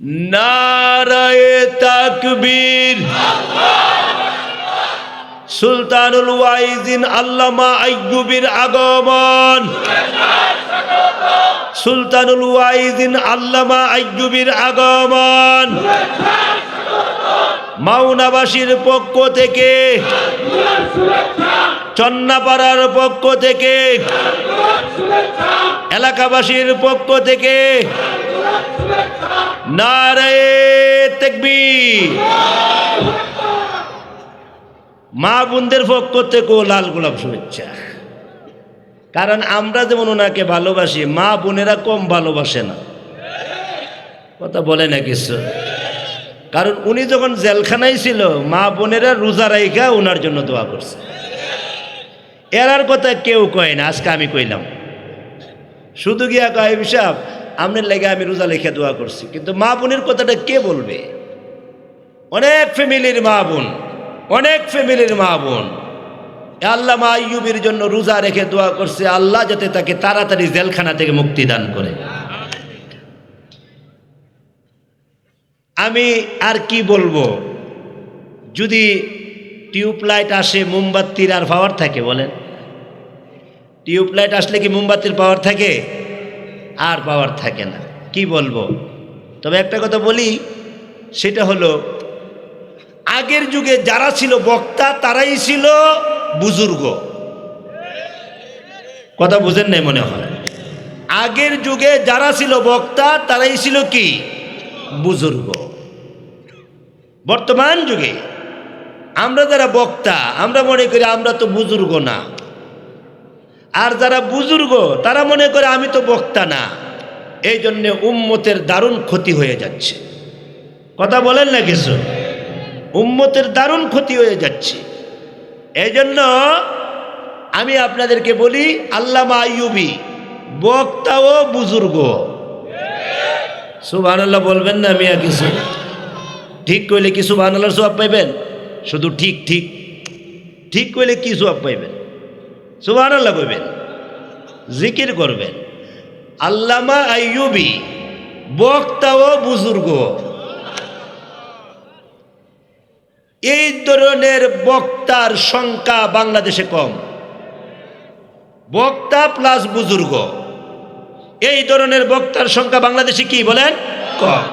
নারায়ে তাকবীর। সুলতানুল ওয়াইজিন আল্লামা আইয়ুবীর আগমন। সুলতানুল ওয়াইজিন আল্লামা আইয়ুবীর আগমন। মাওনাবাসীর পক্ষ থেকে, চন্নাপাড়ার পক্ষ থেকে, এলাকাবাসীর পক্ষ থেকে নারায়ে তাকবীর। মা বোনদের পক্ষ থেকেও লাল গোলাপ শুভেচ্ছা। কারণ আমরা যেমন ওনাকে ভালোবাসি মা বোনেরা কম ভালোবাসে না। কথা বলে না কিছু। কারণ উনি যখন জেলখানায় ছিল মা বোনেরা রোজা রাইখা ওনার জন্য দোয়া করছে। এরার কথা কেউ কয় না, আজকে আমি কইলাম। শুধু গিয়া কয় সাহেব আপনার লেগে আমি রোজা লেখা দোয়া করছি। কিন্তু মা বোনের কথাটা কে বলবে? অনেক ফ্যামিলির মা বোন, অনেক ফ্যামিলির মা বোন। আল্লাহ মা আইয়ুবের জন্য রোজা রেখে দোয়া করছে, আল্লাহ যাতে তাকে তাড়াতাড়ি জেলখানা থেকে মুক্তি দান করে। আমি আর কি বলব? যদি টিউবলাইট আসে, মোমবাতির আর পাওয়ার থাকে বলেন? টিউবলাইট আসলে কি মোমবাতির পাওয়ার থাকে? আর পাওয়ার থাকে না। কি বলব? তবে একটা কথা বলি, সেটা হলো, আগের যুগে যারা ছিল বক্তা, তারাই ছিল বুজুর্গ। কথা বুঝেন নাই মনে হয়? আগের যুগে যারা ছিল বক্তা, তারাই ছিল কি? বুজুর্গ। বর্তমান যুগে আমরা যারা বক্তা, আমরা মনে করি আমরা তো বুজুর্গ না। আর যারা বুজুর্গ, তারা মনে করে আমি তো বক্তা না। এই জন্যে উম্মতের দারুণ ক্ষতি হয়ে যাচ্ছে। কথা বলেন না কিছু? উম্মতের দারুণ ক্ষতি হয়ে যাচ্ছে। এই জন্য আমি আপনাদেরকে বলি, আল্লামা আইয়ুবি বক্তা ও বুজুর্গ। সুবাহ বলবেন না মিয়া কিছু? ঠিক কইলে কি সুবাহ সব পাইবেন? শুধু ঠিক ঠিক। ঠিক কইলে কি সব পাইবেন? সুবাহ আল্লাহ কইবেন জিকির করবেন। আল্লামা আইয়ুবি বক্তা ও বুজুর্গ। এই ধরনের বক্তার সংখ্যা বাংলাদেশে কম। বক্তা প্লাস বুজুর্গ। এই ধরনের বক্তার সংখ্যা বাংলাদেশে কি বলেন? কম।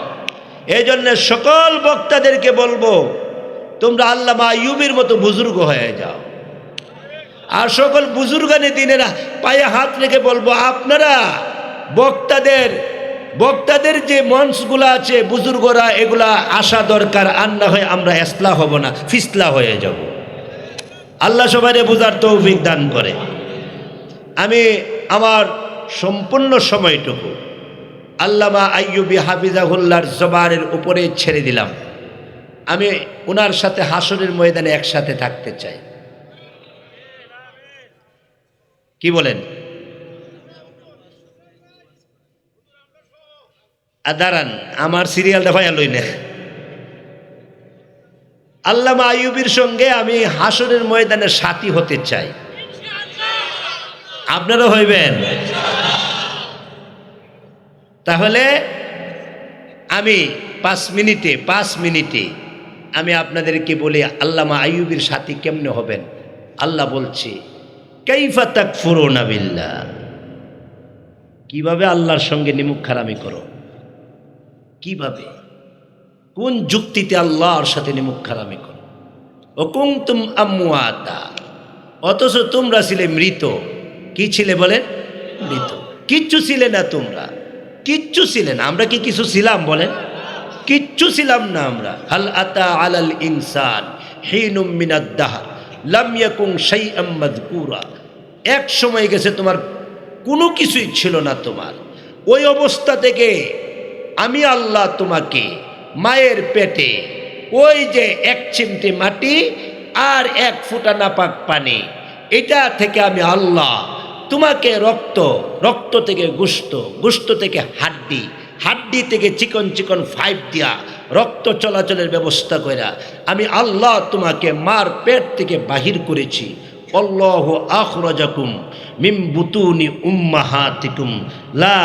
এই জন্য সকল বক্তাদেরকে বলব, তোমরা আল্লামা আইয়ুবের মতো বুজুর্গ হয়ে যাও। আর সকল বুজুর্গানি, দিনেরা পায়ে হাত রেখে বলব, আপনারা বক্তাদের বক্তাদের যে মঞ্চগুলো আছে, বুজুর্গরা এগুলা আসা দরকার, আর না হয় আমরা এসলা হব না, ফিসলা হয়ে যাব। আল্লাহ সবাই বোঝার তৌফিক দান করে। আমি আমার সম্পূর্ণ সময়টুকু আল্লামা আইয়ুবি হাফিজাহুল্লার জবানের উপরে ছেড়ে দিলাম। আমি ওনার সাথে হাসনের ময়দানে একসাথে থাকতে চাই কি বলেন? আর দাঁড়ান, আমার সিরিয়ালটা ভাইয়া লই না। আল্লামা আইয়ুবির সঙ্গে আমি হাসনের ময়দানে সাথী হতে চাই। আপনারা হইবেন? তাহলে আমি পাঁচ মিনিটে পাঁচ মিনিটে আমি আপনাদেরকে বলি, আল্লামা আইয়ুবির সাথী কেমনে হবেন? আল্লাহ বলছে কাইফা তাক ফুরোনা বিল্লা কীভাবে আল্লাহর সঙ্গে নিমুখ খারামি করো? কীভাবে? কোন যুক্তিতে আল্লাহর সাথে নিমুখ খারামি করো? ও কুম তুম আম্মুয়াতা অথচ তোমরা ছিলে মৃত। কি ছিলে বলেন মৃত। কিচ্ছু ছিলে না তোমরা। কিচ্ছু ছিলে না। আমরা কি কিছু ছিলাম বলেন কিচ্ছু ছিলাম না আমরা। হাল আতা আলাল ইনসান হিনুম মিনাদ দাহার। লাম ইয়াকুম শাইআম মাযকুরা। এক সময় গেছে তোমার কোনো কিছুই ছিল না তোমার। ওই অবস্থা থেকে আমি আল্লাহ তোমাকে মায়ের পেটে ওই যে এক চিমটি মাটি আর এক ফুটা নাপাক পানি, এটা থেকে আমি আল্লাহ তোমাকে রক্ত রক্ত থেকে গুস্ত গুস্ত থেকে হাড্ডি হাড্ডি থেকে চিকন চিকন ফাইভ দিয়া রক্ত চলাচলের ব্যবস্থা কইরা, আমি আল্লাহ তোমাকে মার পেট থেকে বাহির করেছি। অল্লাহ আখরাজাকুম মিম উম্মাহাতিকুম, লা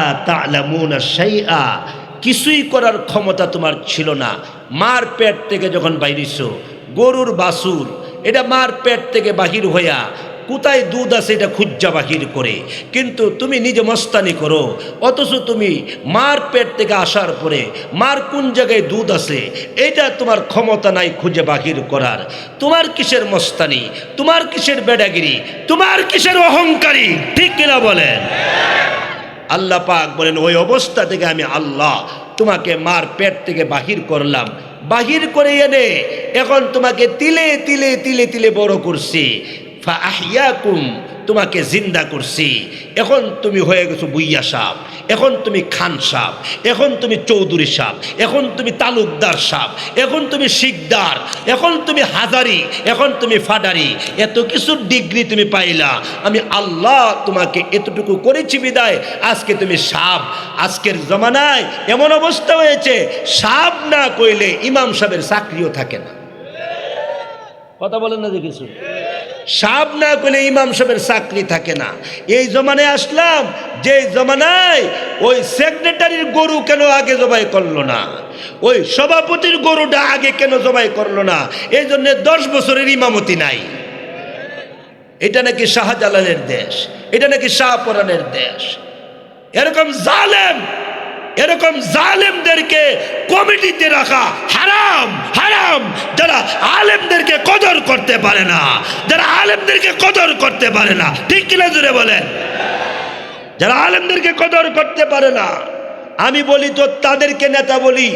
কিছুই করার ক্ষমতা তোমার ছিল না। মার পেট থেকে যখন বাইরিস গরুর বাসুর এটা মার পেট থেকে বাহির হইয়া কোথায় দুধ আছে এটা খুজ্জা বাহির করে। কিন্তু তুমি নিজে মস্তানি করো, অথচ তুমি মার পেট থেকে আসার পরে মার কোন জায়গায় দুধ আছে, এটা তোমার ক্ষমতা নাই খুঁজে বাহির করার। তোমার কিসের মস্তানি? তোমার কিসের বেডাগিরি? তোমার কিসের অহংকারী? ঠিক কিনা বলেন? আল্লাহ পাক বলেন, ওই অবস্থা থেকে আমি আল্লাহ, তোমাকে মার পেট থেকে বাহির করলাম। বাহির করে এনে এখন তোমাকে তিলে তিলে তিলে তিলে বড় করছি। ফাহিয়াকুম তোমাকে জিন্দা করছি। এখন তুমি হয়ে গেছো বুইয়া সাপ, এখন তুমি খান সাপ, এখন তুমি চৌধুরী সাপ, এখন তুমি তালুকদার সাপ, এখন তুমি শিকদার, এখন তুমি হাজারি, এখন তুমি ফাডারি এত কিছু ডিগ্রি তুমি পাইলা। আমি আল্লাহ তোমাকে এতটুকু করেছি বিদায়। আজকে তুমি সাপ, আজকের জমানায় এমন অবস্থা হয়েছে, সাপ না কইলে ইমাম সাহেবের চাকরিও থাকে না। কথা বলেন না যে কিছু। সাপ না করলে ইমাম সাহেবের চাকরি থাকে না। এই জমানায় আসলাম যে জমানায় ওই সেক্রেটারির গরু কেন আগে জবাই করল না? ওই সভাপতির গরুটা আগে কেন জবাই করল না? এই জন্য দশ বছরের ইমামতি নাই। এটা নাকি শাহজালালের দেশ, এটা নাকি শাহপরানের দেশ। এরকম জালেম এরকম জালেমদেরকে কমিটিতে রাখা হারাম হারাম। যারা আলেমদেরকে কদর করতে পারে না, যারা আলেমদেরকে কদর করতে পারে না। ঠিক কিনা জুড়ে বলেন? যারা আলেমদেরকে কদর করতে পারে না, আমি বলি তো তাদেরকে নেতা বলি।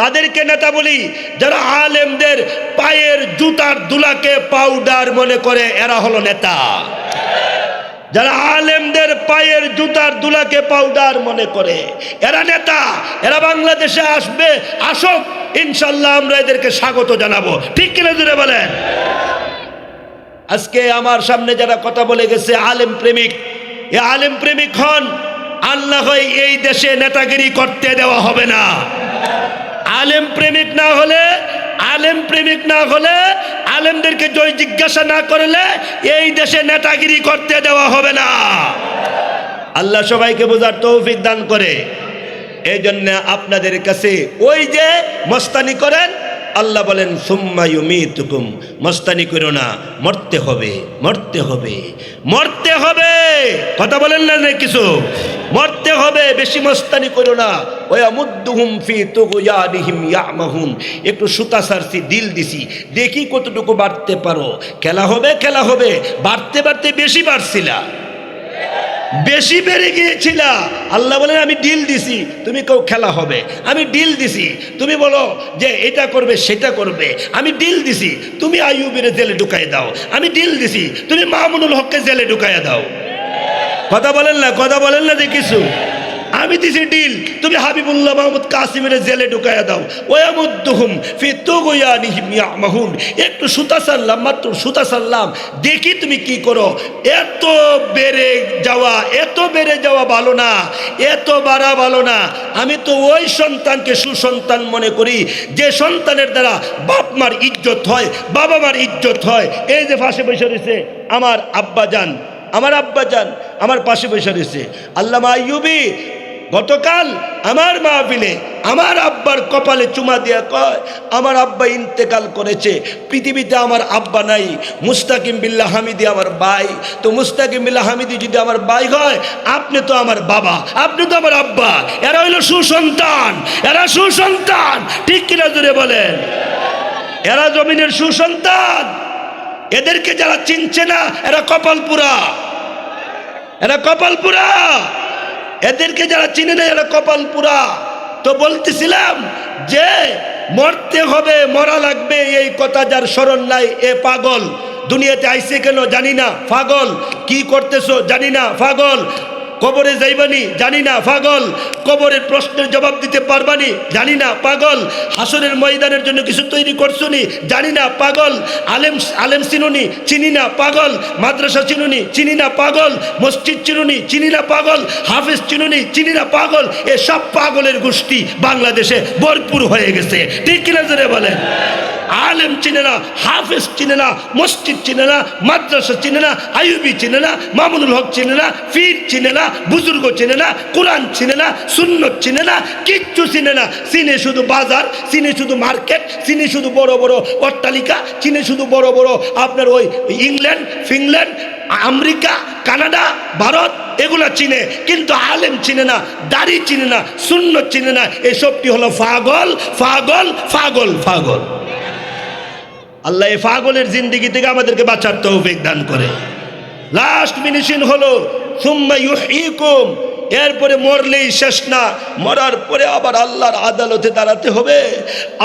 তাদেরকে নেতা বলি, যারা আলেমদের পায়ের জুতার দুলাকে পাউডার মনে করে, এরা হলো নেতা। যারা আলেমদের পায়ের জুতার দুলাকে পাউডার মনে করে, এরা নেতা, এরা বাংলাদেশে আসবে, আসক, ইনশাল্লাহ আমরা এদেরকে স্বাগত জানাব। ঠিক কিনা জুড়ে বলেন? আজকে আমার সামনে যারা কথা বলে গেছে, আলেম প্রেমিক, এ আলেম প্রেমিক হন, আল্লাহ এই দেশে নেতাগিরি করতে দেওয়া হবে না। আলেম প্রেমিক না হলে, আলেম প্রেমিক না হলে আলেমদেরকে জয় জিজ্ঞাসা না করলে এই দেশে নেতাগিরি করতে দেওয়া হবে না। আল্লাহ সবাইকে বোঝার তৌফিক দান করে। এই জন্য আপনাদের কাছে ওই যে মস্তানি করেন, আল্লাহ বলেন সুম্মায়ুমি তুকুম মস্তানি করো না, মরতে হবে মরতে হবে মরতে হবে। কথা বলেন না কিছু? মরতে হবে, বেশি মস্তানি করো না। ওয়া মুদ্দুহুম ফি তুগুয়ানিহিম ইয়ামাহুন। একটু সুতা সারছি, দিল দিছি। দেখি কতটুকু বাড়তে পারো। খেলা হবে খেলা হবে। বাড়তে বাড়তে বেশি বাড়ছিলা। বেশি বেড়ে গিয়েছিল। আল্লাহ বলেন, আমি ডিল দিছি, তুমি কেউ খেলা হবে। আমি ডিল দিছি। তুমি বলো যে, এটা করবে, সেটা করবে। আমি ডিল দিছি, তুমি আইয়ুবের জেলে ঢুকাই দাও। আমি ডিল দিছি, তুমি মামুনুল হককে জেলে ঢুকাইয়া দাও। কথা বলেন না, কথা বলেন না যে কিছু। আমি দিছি ডিল তুমি হাবিবুল্লাহ মাহমুদ কাসিমের জেলে ঢুকাইয়া দাও। ওয়ামুদ্দুহুম ফি তুগুয়ানিহিম ইয়ামাহুন। একটু সুতা সারলাম, মাত্র সুতা সারলাম। দেখি তুমি কি করো। এত বেড়ে যাওয়া, এত বেড়ে যাওয়া ভালো না, এত বাড়া ভালো না। আমি তো ওই সন্তানকে সুসন্তান মনে করি, যে সন্তানের দ্বারা বাপ মার ইজ্জত হয়, বাবা মার ইজ্জত হয়। এই যে ফাঁসে বসে রয়েছে আমার আব্বা যান আমার আব্বা যান, আমার পাশে বসে রয়েছে। আল্লামা আইয়ুবি, গতকাল আমার মাহফিলে আমার আব্বার কপালে চুমা দিয়া কয়, আমার আব্বা ইন্তেকাল করেছে, পৃথিবীতে আমার আব্বা নাই, মুস্তাকিম বিল্লাহ হামিদি আমার ভাই। তো মুস্তাকিম বিল্লাহ হামিদি যদি আমার ভাই হয়, আপনি তো আমার বাবা, আপনি তো আমার আব্বা। এরা হইল সুসন্তান, এরা সুসন্তান। ঠিক কিনা জুড়ে বলেন? এরা জমিনের সুসন্তান। এদেরকে যারা চিনছে না, এরা কপালপুরা। এরা কপালপুরা। এদেরকে যারা চিনে না, এরা কপালপুরা। তো বলতেছিলাম যে, মরতে হবে, মরা লাগবে, এই কথা যার স্মরণ নাই, এ পাগল। দুনিয়াতে আইসে কেন জানি না, পাগল। কি করতেছো জানি না, পাগল। কবরে যাইবানি, জানি না, পাগল। কবরের প্রশ্নের জবাব দিতে পারবানি, জানি না, পাগল। হাসরের ময়দানের জন্য কিছু তৈরি করছ নি জানি না, পাগল। আলেম আলেম চিনুনি, চিনি না, পাগল। মাদ্রাসা চিনুনি, চিনি না, পাগল। মসজিদ চিনুনি, চিনি না, পাগল। হাফিজ চিনুনি, চিনি না, পাগল। এ সব পাগলের গোষ্ঠী বাংলাদেশে ভরপুর হয়ে গেছে। ঠিক কিনা জোরে বলেন? আলেম চিনে না, হাফেজ চিনে না, মসজিদ চিনে না, মাদ্রাসা চিনে না আইবি চিনে না, মামুনুল হক চিনে না ফির চিনে না বুজুর্গ চিনে না, কোরআন চিনে না, সুন্নত চিনে না, কিচ্ছু চিনে না। চিনে শুধু বাজার, চিনে শুধু মার্কেট, চিনে শুধু বড় বড় অট্টালিকা, চিনে শুধু বড় বড় আপনার ওই England Finland America, Canada, Bharat, এগুলো চিনে। কিন্তু আলেম চিনে না, দাড়ি চিনে না শূন্য চিনে না, এসবটি হলো ফাগল ফাগল ফাগল ফাগল। আল্লাহ এই পাগলের জিন্দিগি থেকে আমাদেরকে বাঁচার তৌফিক দান করে। লাস্ট মিনিশন হলো ثم يحييكم. এরপরে মরলেই শেষ না। মরার পরে আবার আল্লাহর আদালতে দাঁড়াতে হবে।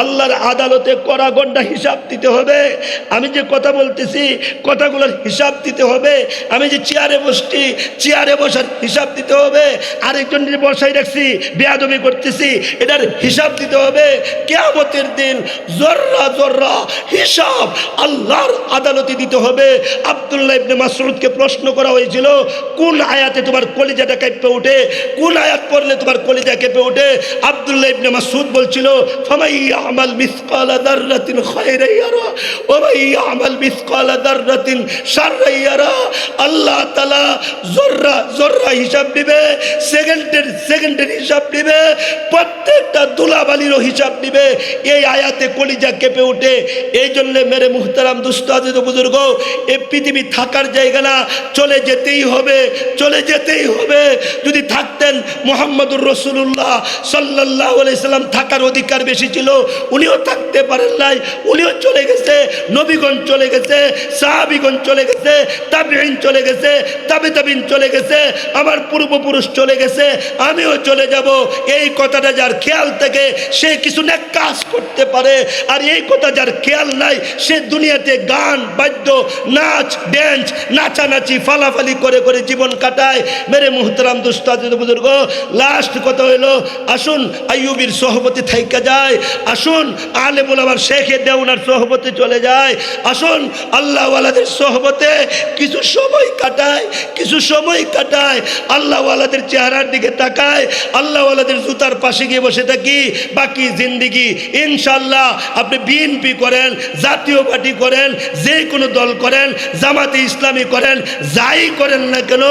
আল্লাহর আদালতে কড়া গন্ডা হিসাব দিতে হবে। আমি যে কথা বলতেছি, কথাগুলোর হিসাব দিতে হবে। আমি যে চেয়ারে বসছি, চেয়ারে বসার হিসাব দিতে হবে। আরেকজন যে বসাই রাখছি, বেয়াদবি করতেছি, এটার হিসাব দিতে হবে। কেয়ামতের দিন জর্রা জর্রা হিসাব আল্লাহর আদালতে দিতে হবে। আবদুল্লাহ ইবনে মাসরুদকে প্রশ্ন করা হয়েছিল, কোন আয়াতে তোমার কলিজাটা কেঁপে ওঠে কোন আয়াত পড়লে তোমার কলিজা কেঁপে ওঠে? আবদুল্লাহ ইবনে মাসুদ বলছিল, ফামাই আমাল মিসকালা দাররাতিন খায়রাই ওমাই আমাল দাররাতিন শাররাই আল্লাহ তাআলা জররা জররা হিসাব নেবে সেকেন্ডের সেকেন্ডের হিসাব নেবে প্রত্যেকটা দুলাবালিরও হিসাব নেবে। এই আয়াতে কলিজা কেঁপে ওঠে এই জন্য মেরে মুহতারাম দুষ্ট বুজুর্গ, এ পৃথিবী থাকার জায়গা না। চলে যেতেই হবে, চলে যেতেই হবে। যদি থাকতেন মোহাম্মদুর রসুল্লাহ সাল্লাহ সাল্লাম, থাকার অধিকার বেশি ছিল, উনিও থাকতে পারেন নাই, উনিও চলে গেছে, নবীগণ চলে গেছে, সাহাবিগণ চলে গেছে তাবিন চলে গেছে, তাবে তাবিন চলে গেছে, আমার পূর্বপুরুষ চলে গেছে, আমিও চলে যাব। এই কথাটা যার খেয়াল থেকে সে কিছু না কাজ করতে পারে। আর এই কথা যার খেয়াল নাই, সে দুনিয়াতে গান, বাদ্য, নাচ ড্যান্স নাচানাচি, ফালাফালি করে করে জীবন কাটায়। মেরে মুহতারাম দুস্তাদ বুজুর্গ লাস্ট কথা হইল, আসুন আইয়ুবির সহবতে থাইকা যায়, আসুন আলে আমার শেখে দেওনার সহবতে চলে যায়, আসুন আল্লাহওয়ালাদের সহবতে কিছু সময় কাটায়, কিছু সময় কাটায়। আল্লাহওয়ালাদের চেহারার দিকে তাকায়, আল্লাহওয়ালাদের জুতার পাশে গিয়ে বসে থাকি বাকি জিন্দিগি। ইনশাল্লাহ আপনি বিএনপি করেন, জাতীয় পার্টি করেন, যে কোনো দল করেন, জামাতে ইসলামী করেন, যাই করেন না কেন,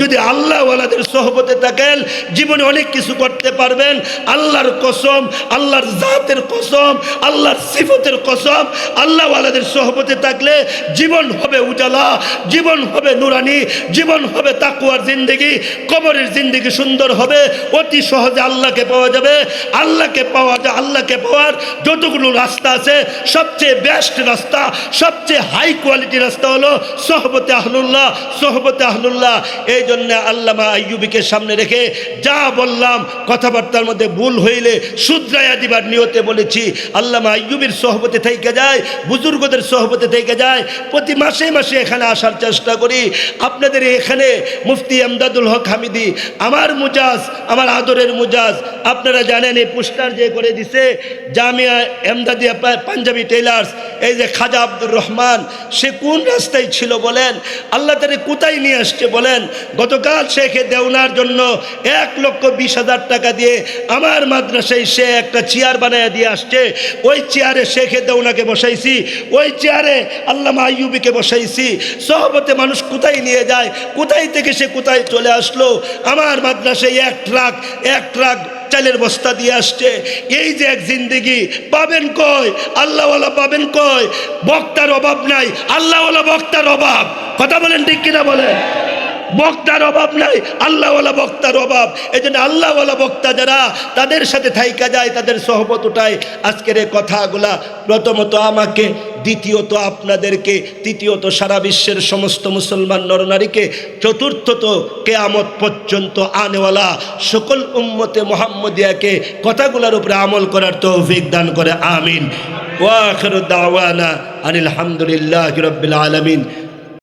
যদি আল্লাহ আল্লাহওয়ালাদের সহবতে থাকেন, জীবনে অনেক কিছু করতে পারবেন। আল্লাহর কসম, আল্লাহর জাতের কসম, আল্লাহর সিফতের কসম, আল্লাহওয়ালাদের সহবতে থাকলে জীবন হবে উজালা, জীবন হবে নুরানি, জীবন হবে তাকুয়ার জিন্দিগি, কবরের জিন্দিগি সুন্দর হবে, অতি সহজে আল্লাহকে পাওয়া যাবে। আল্লাহকে পাওয়া যায়, আল্লাহকে পাওয়ার যতগুলো রাস্তা আছে, সবচেয়ে বেস্ট রাস্তা, সবচেয়ে হাই কোয়ালিটি রাস্তা হলো সহবতে আহলুল্লাহ সহবতে আহলুল্লাহ। এই জন্য আল্লামা আইয়ুবিকে সামনে রেখে যা বললাম, কথাবার্তার মধ্যে ভুল হইলে শুদ্রায়া দিবার নিয়তে বলেছি। আল্লামা আইয়ুবির সহবতে থেকে যায়, বুজুর্গদের সহবতে থেকে যায়, প্রতি মাসে মাসে এখানে আসার চেষ্টা করি। আপনাদের এখানে মুফতি আমদাদুল হক হামিদি, আমার মুজাজ, আমার আদরের মুজাজ, আপনারা জানেন এই পোস্টার যে করে দিছে, জামিয়া এমদাদিয়া পাঞ্জাবি টেলার্স এই যে খাজা আব্দুর রহমান, সে কোন রাস্তায় ছিল বলেন? আল্লাহ তারে কোথায় নিয়ে আসছে বলেন? গতকাল শেখে দেওনার জন্য এক লক্ষ বিশ হাজার টাকা দিয়ে আমার মাদ্রাসায় সে একটা চেয়ার বানায় দিয়ে আসছে। ওই চেয়ারে শেখে দেওনাকে বসাইছি, ওই চেয়ারে আল্লামা আইয়ুবিকে বসাইছি। সহবতে মানুষ কোথায় নিয়ে যায়? কোথায় থেকে সে কোথায় চলে আসলো? আমার মাদ্রাসায় এক ট্রাক এক ট্রাক চালের বস্তা দিয়ে আসছে। এই যে এক জিন্দিগি, পাবেন কয় আল্লাহওয়ালা পাবেন কয় বক্তার অভাব নাই, আল্লাহওয়ালা বক্তার অভাব। কথা বলেন ঠিক কিনা বলেন? বক্তার অভাব নাই, আল্লাহওয়ালা বক্তার অভাব। এই জন্য আল্লাহওয়ালা বক্তা যারা, তাদের সাথে থাইকা যায়, তাদের সহবত উঠায়। আজকের এই কথাগুলা প্রথমত আমাকে দ্বিতীয়ত আপনাদেরকে, তৃতীয়ত সারা বিশ্বের সমস্ত মুসলমান নরনারীকে, চতুর্থত কেয়ামত পর্যন্ত আনেওয়ালা সকল উম্মতে মোহাম্মদিয়াকে কথাগুলোর উপরে আমল করার তৌফিক দান করে, আমিন। ওয়াখির দাওয়ানা আনিল হামদুলিল্লাহ রব্বিল আলমিন।